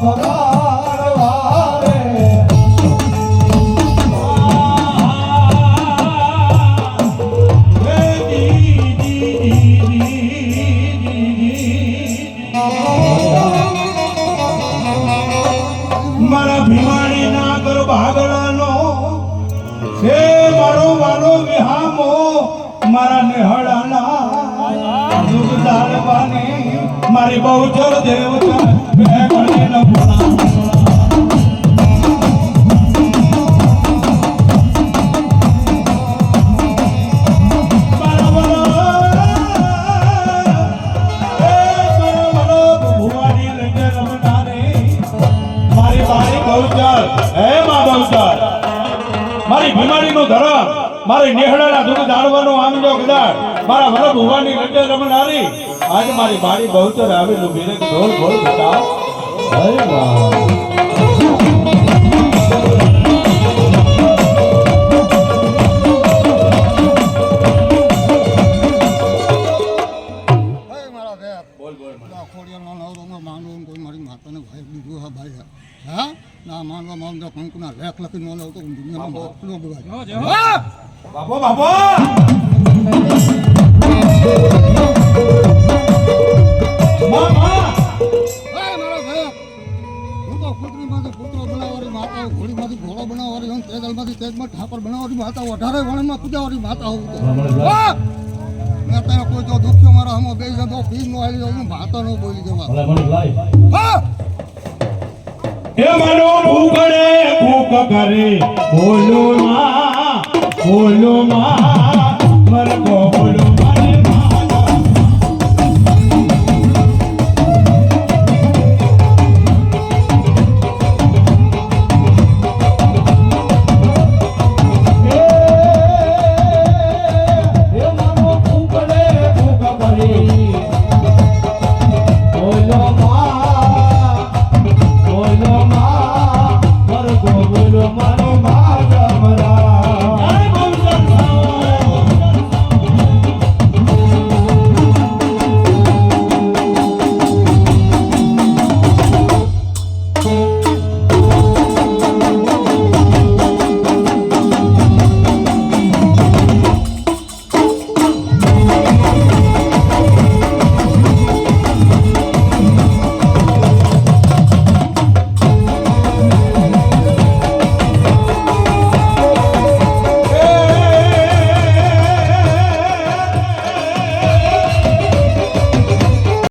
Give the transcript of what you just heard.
મારા ભીમાણી ના છે મારો વિહામો મારા નેહડાના મારી બહુ જોર દેવ મારી ભીમાડીનો ધરમ મારી નેહડાના દુઃખ જાણવાનો આનંદો કદાચ, મારા વરબ ભુવાની લડે રમનારી, આજ મારી બાળી બહુચર આવેલું. મેરે ઢોલ ઢોલ બતાવ હરે વાહ મારા બેટ બોલ બોલ. આ ખોડિયાનો નવરોમાં માંડવો કોઈ મારી માતાને ભાઈ લીધું હા ભાઈ હા. ના માનવા માંગતો કંકુના લેખ લખી ન લાવતો હું દુનિયામાં બાપલો ગવાય બાપો બાપો! માં માં હે મારા બેટ હું તો પુત્રીમાંથી પુત્રો બનાવવાની માતા ઘોડીમાંથી ઘોડો બનાવવાની તેજલમાંથી તેજમાં ઠાકર બનાવવાની માતા વધારે વણમાં પૂજાવાની માતા હું? તો હા! મેં ત્યાં કોઈ જો દુખ્યો મારા હમો બે જતો પીર નો આવી હું ભાતો નો બોલી જવા હે! મનો ભૂગડે ભૂખ કરે બોલો માં બોલો માં.